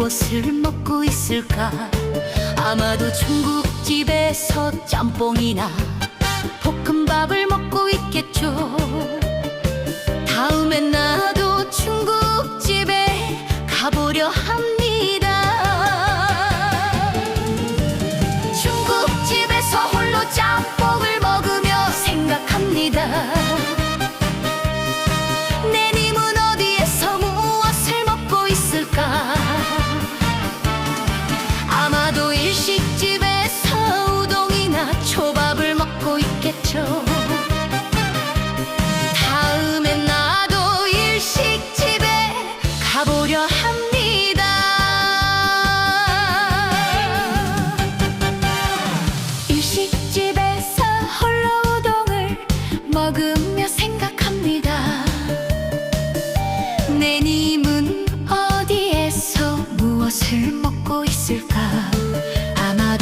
무엇을 먹고 있을까? 아마도 중국집에서 짬뽕이나 볶음밥을 먹고 있겠죠. 다음엔 나도 중국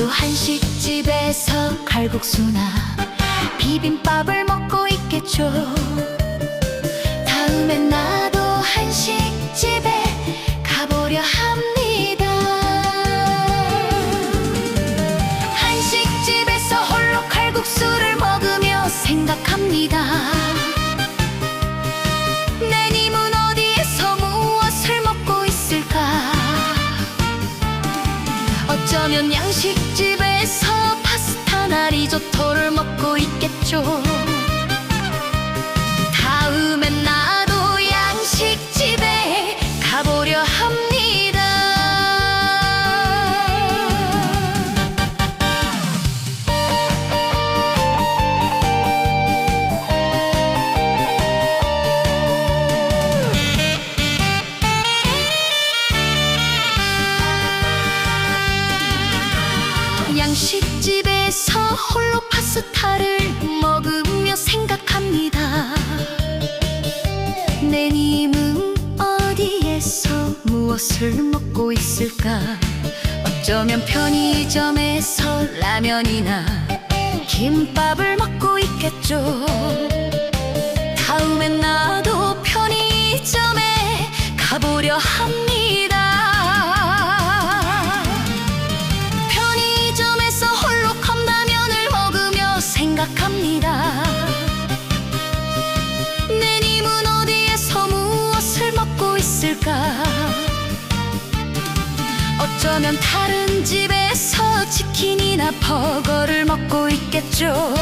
한식집에서 칼국수나 비빔밥을 먹고 있겠죠 어쩌면 양식집에서 파스타나 리조토를 먹고 있겠죠 양식집에서 홀로 파스타를 먹으며 생각합니다. 내 님은 어디에서 무엇을 먹고 있을까? 어쩌면 편의점에서 라면이나 김밥을 먹고 있겠죠. 다음엔 나도 편의점에 가보려 합니다. 어쩌면 다른 집에서 치킨이나 버거를 먹고 있겠죠.